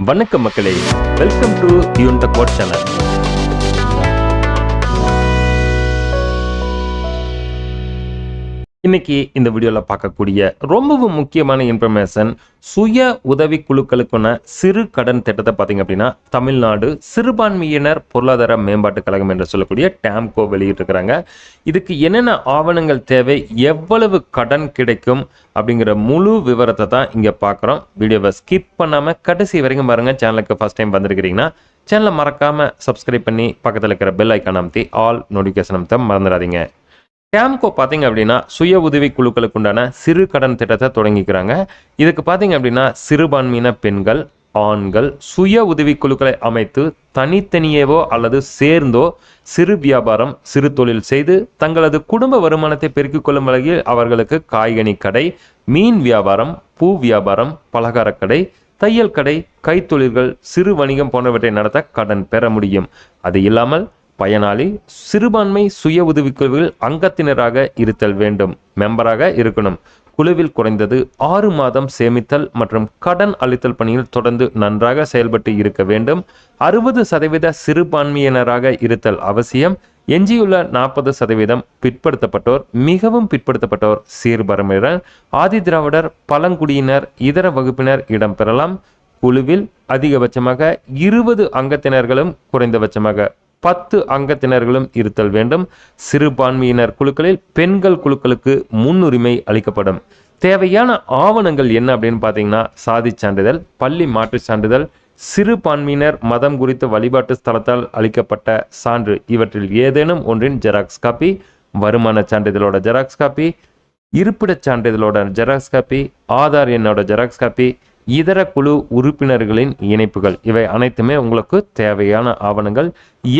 வணக்கம் மக்களே. Welcome to Yoon the code channel இன்னைக்கு இந்த வீடியோவில் பார்க்கக்கூடிய ரொம்பவும் முக்கியமான இன்ஃபர்மேஷன் சுய உதவி குழுக்களுக்கான சிறு கடன் திட்டத்தை பார்த்தீங்க அப்படின்னா தமிழ்நாடு சிறுபான்மையினர் பொருளாதார மேம்பாட்டு கழகம் என்று சொல்லக்கூடிய டேம்கோ வெளியிட்டிருக்கிறாங்க. இதுக்கு என்னென்ன ஆவணங்கள் தேவை எவ்வளவு கடன் கிடைக்கும் அப்படிங்கிற முழு விவரத்தை தான் இங்கே பார்க்குறோம். வீடியோவை ஸ்கிப் பண்ணாமல் கடைசி வரைக்கும் பாருங்கள் சேனலுக்கு ஃபஸ்ட் டைம் வந்திருக்கிறீங்கன்னா சேனலை மறக்காமல் சப்ஸ்கிரைப் பண்ணி பக்கத்தில் இருக்கிற பெல் ஐக்கான் அமைத்தி ஆல் நோட்டிஃபிகேஷன் அமைத்த மறந்துடாதீங்க. கேம்கோ பார்த்தீங்க அப்படின்னா சுய உதவி குழுக்களுக்கு உண்டான சிறு கடன் திட்டத்தை தொடங்கிக்கிறாங்க. இதுக்கு பார்த்தீங்க அப்படின்னா சிறுபான்மையின பெண்கள் ஆண்கள் சுய உதவி குழுக்களை அமைத்து தனித்தனியேவோ அல்லது சேர்ந்தோ சிறு வியாபாரம் சிறு தொழில் செய்து தங்களது குடும்ப வருமானத்தை பெருக்கிக் கொள்ளும் வகையில் அவர்களுக்கு காய்கனி கடை மீன் வியாபாரம் பூ வியாபாரம் பலகாரக் கடை தையல் கடை கைத்தொழில்கள் சிறு வணிகம் போன்றவற்றை நடத்த கடன் பெற முடியும். அது இல்லாமல் பயனாளி சிறுபான்மை சுய உதவிக்குழுவில் அங்கத்தினராக இருத்தல் வேண்டும். மெம்பராக இருக்கணும். குழுவில் குறைந்தது ஆறு மாதம் சேமித்தல் மற்றும் கடன் அளித்தல் பணியில் தொடர்ந்து நன்றாக செயல்பட்டு இருக்க வேண்டும். அறுபது சதவீத சிறுபான்மையினராக இருத்தல் அவசியம். எஞ்சியுள்ள நாற்பது சதவீதம் பிற்படுத்தப்பட்டோர் மிகவும் பிற்படுத்தப்பட்டோர் சீர்பரம்பினர் ஆதி திராவிடர் பழங்குடியினர் இதர வகுப்பினர் இடம்பெறலாம். குழுவில் அதிகபட்சமாக இருபது அங்கத்தினர்களும் குறைந்தபட்சமாக பத்து அங்கத்தினர்களும் இருத்தல் வேண்டும். சிறுபான்மையினர் குழுக்களில் பெண்கள் குழுக்களுக்கு முன்னுரிமை அளிக்கப்படும். தேவையான ஆவணங்கள் என்ன அப்படின்னு பார்த்தீங்கன்னா சாதி சான்றிதழ் பள்ளி மாற்றுச் சான்றிதழ் சிறுபான்மையினர் மதம் குறித்த வழிபாட்டு ஸ்தலத்தால் அளிக்கப்பட்ட சான்று. இவற்றில் ஏதேனும் ஒன்றின் ஜெராக்ஸ் காப்பி வருமான சான்றிதழோட ஜெராக்ஸ் காப்பி இருப்பிடச் சான்றிதழோட ஜெராக்ஸ் காப்பி ஆதார் எண்ணோட ஜெராக்ஸ் காப்பி இதர குழு உறுப்பினர்களின் இணைப்புகள். இவை அனைத்துமே உங்களுக்கு தேவையான ஆவணங்கள்.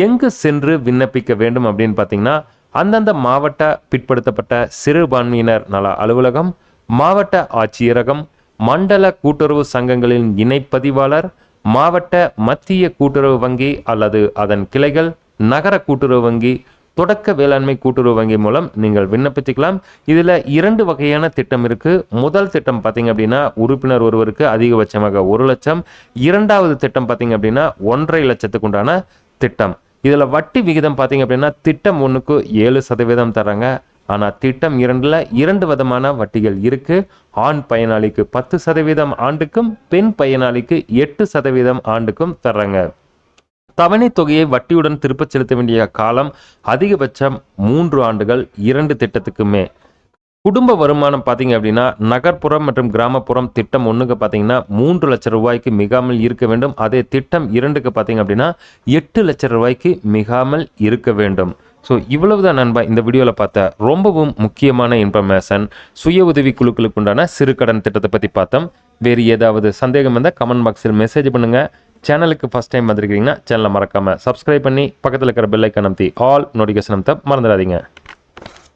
எங்கு சென்று விண்ணப்பிக்க வேண்டும் அப்படின்னு பார்த்தீங்கன்னா அந்தந்த மாவட்ட பிற்படுத்தப்பட்ட சிறுபான்மையினர் நல அலுவலகம் மாவட்ட ஆட்சியரகம் மண்டல கூட்டுறவு சங்கங்களின் இணைப்பதிவாளர் மாவட்ட மத்திய கூட்டுறவு வங்கி அல்லது அதன் கிளைகள் நகர கூட்டுறவு வங்கி தொடக்க வேளாண்மை கூட்டுறவு வங்கி மூலம் நீங்கள் விண்ணப்பித்துக்கலாம். இதில் இரண்டு வகையான திட்டம் இருக்குது முதல் திட்டம் பார்த்தீங்க அப்படின்னா உறுப்பினர் ஒருவருக்கு அதிகபட்சமாக ஒரு லட்சம். இரண்டாவது திட்டம் பார்த்தீங்க அப்படின்னா ஒன்றரை லட்சத்துக்கு உண்டான திட்டம். இதில் வட்டி விகிதம் பார்த்தீங்க அப்படின்னா திட்டம் ஒன்றுக்கு ஏழு சதவீதம் தராங்க. ஆனால் திட்டம் இரண்டில் இரண்டு விதமான வட்டிகள் இருக்குது ஆண் பயனாளிக்கு பத்து சதவீதம் ஆண்டுக்கும் பெண் பயனாளிக்கு எட்டு சதவீதம் ஆண்டுக்கும் தர்றாங்க தவணை தொகையை வட்டியுடன் திருப்பச் செலுத்த வேண்டிய காலம் அதிகபட்சம் மூன்று ஆண்டுகள் இரண்டு திட்டத்துக்குமே குடும்ப வருமானம் பார்த்தீங்க அப்படின்னா நகர்ப்புறம் மற்றும் கிராமப்புறம் திட்டம் ஒன்றுக்கு பார்த்தீங்கன்னா மூன்று லட்சம் ரூபாய்க்கு மிகாமல் இருக்க வேண்டும். அதே திட்டம் இரண்டுக்கு பார்த்தீங்க அப்படின்னா எட்டு லட்சம் ரூபாய்க்கு மிகாமல் இருக்க வேண்டும். ஸோ இவ்வளவுதான் நண்பா இந்த வீடியோவில் பார்த்த ரொம்பவும் முக்கியமான இன்ஃபர்மேஷன் சுய உதவி குழுக்களுக்கு உண்டான சிறு கடன் திட்டத்தை பற்றி பார்த்தோம். வேறு ஏதாவது சந்தேகம் இருந்தால் கமெண்ட் பாக்ஸில் மெசேஜ் பண்ணுங்கள் சேனலுக்கு ஃபஸ்ட் டைம் வந்திருக்கீங்கன்னா சேனலை மறக்காமல் சப்ஸ்கிரைப் பண்ணி பக்கத்தில் இருக்கிற பெல்லைக்கன் அமுத்தி ஆல் நோட்டிஃபிகேஷன் அமுத்த மறந்துடாதீங்க.